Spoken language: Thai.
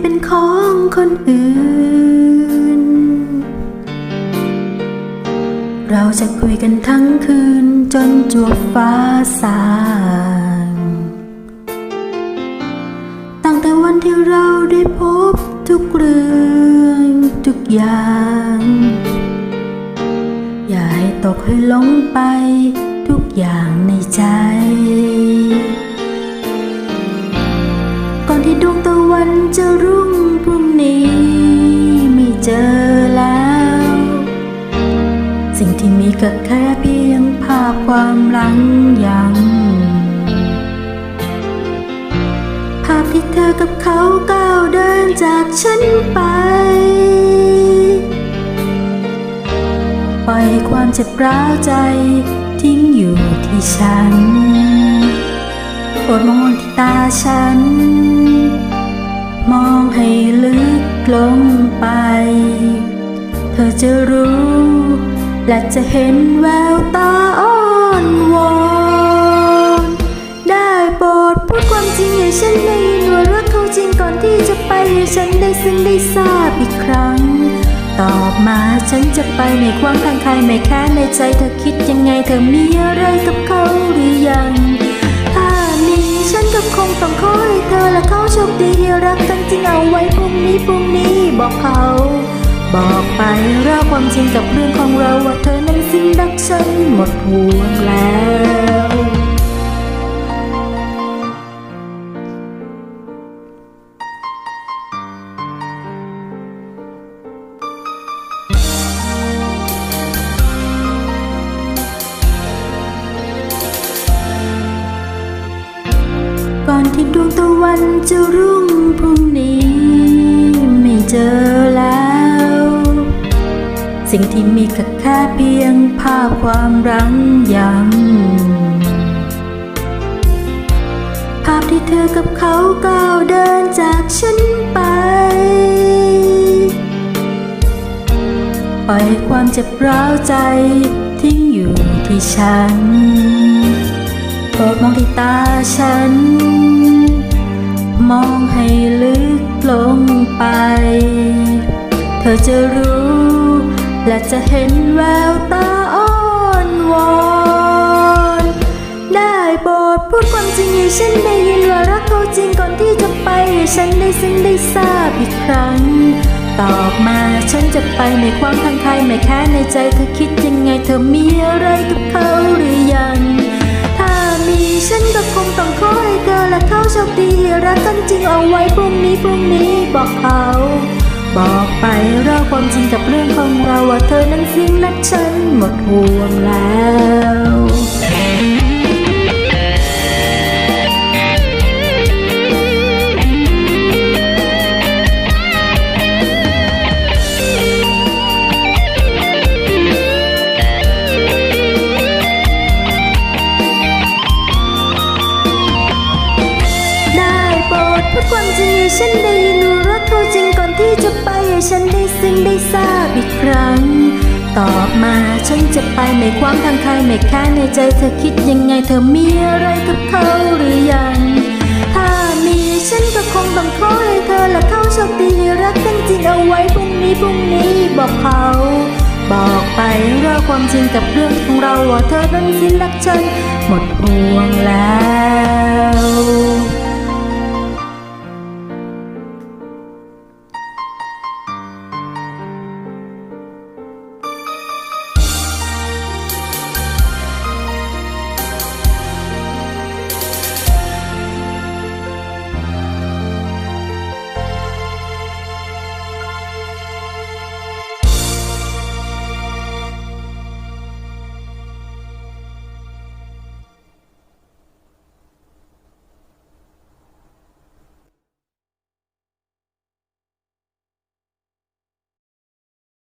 เป็นของคนอื่น เราจะคุยกันทั้งคืนจนจวบฟ้าสางตั้งแต่วันที่เราได้พบทุกเรื่องทุกอย่าง อย่าให้ตกให้หลงไปทุกอย่างในใจ ที่ดวงตะวันจะรุ่งพรุ่งนี้ไม่เจอแล้ว สิ่งที่มีก็แค่เพียงภาพความหลังยัง ภาพที่เธอกับเขาก้าวเดินจากฉันไป ปล่อยความเจ็บร้าวใจทิ้งอยู่ที่ฉันโปรดมองที่ตาฉัน ไป เธอจะรู้ และจะเห็นแววตาอ้อนวอนได้โปรดพูดความจริงให้ฉันได้ยินว่ารักเขาจริงก่อนที่จะไปให้ฉันได้ซึ้งได้ทราบอีกครั้ง ตอบมาฉันจะไปไม่ควางทางใครไม่แค้นในใจเธอคิดยังไงเธอมีอะไรกับเขาหรือยัง ฉันคงต้องขอให้เธอและเขาโชคดีรักกันจริงเอาไว้พรุ่งนี้พรุ่งนี้บอกเขา บอกไปเล่าความจริงกับเรื่องของเราว่าเธอนั้นสิ้นรักฉันหมดห่วงแล้ว ก่อนที่ดวงตะวันจะรุ่งพรุ่งนี้ ไม่เจอแล้ว สิ่งที่มีก็แค่เพียงภาพความรังยังภาพที่เธอกับเขาก้าวเดินจากฉันไป ปล่อยความเจ็บร้าวใจทิ้งอยู่ที่ฉัน รดมองที่ตาฉัน มองให้ลึกลงไป เธอจะรู้ และจะเห็นแววตาอ้อนวอนได้โปรดพูดความจริงให้ฉันได้ยินว่ารักเขาจริงก่อนที่จะไปให้ฉันได้ซึ้งได้ทราบอีกครั้งตอบมาฉันจะไปไม่ควางทางใครไม่แค้นในใจเธอคิดยังไงเธอมีอะไรกับเขาหรือยัง ฉันก็คงต้องขอให้เธอและเขาโชคดีรักกันจริงเอาไว้พรุ่งนี้พรุ่งนี้บอกเขา บอกไปเล่าความจริงกับเรื่องของเราว่าเธอนั้นสิ้นรักฉันหมดห่วงแล้ว ดพูดความจริงให้ฉันได้ยินรักเขาจริงก่อนที่จะไปให้ฉันได้ซึ้งได้ทราบอีกครั้ง ตอบมาฉันจะไปไม่ควางทางใครไม่แค้นในใจเธอคิดยังไงเธอมีอะไรกับเขาหรือยัง ถ้ามีฉันก็คงต้องขอให้เธอและเขาโชคดีรักกันจริงเอาไว้พรุ่งนี้พรุ่งนี้บอกเขาบอกไปเล่าความจริงกับเรื่องของเราว่าเธอนั้นสิรักฉันหมดห่วงแล้ว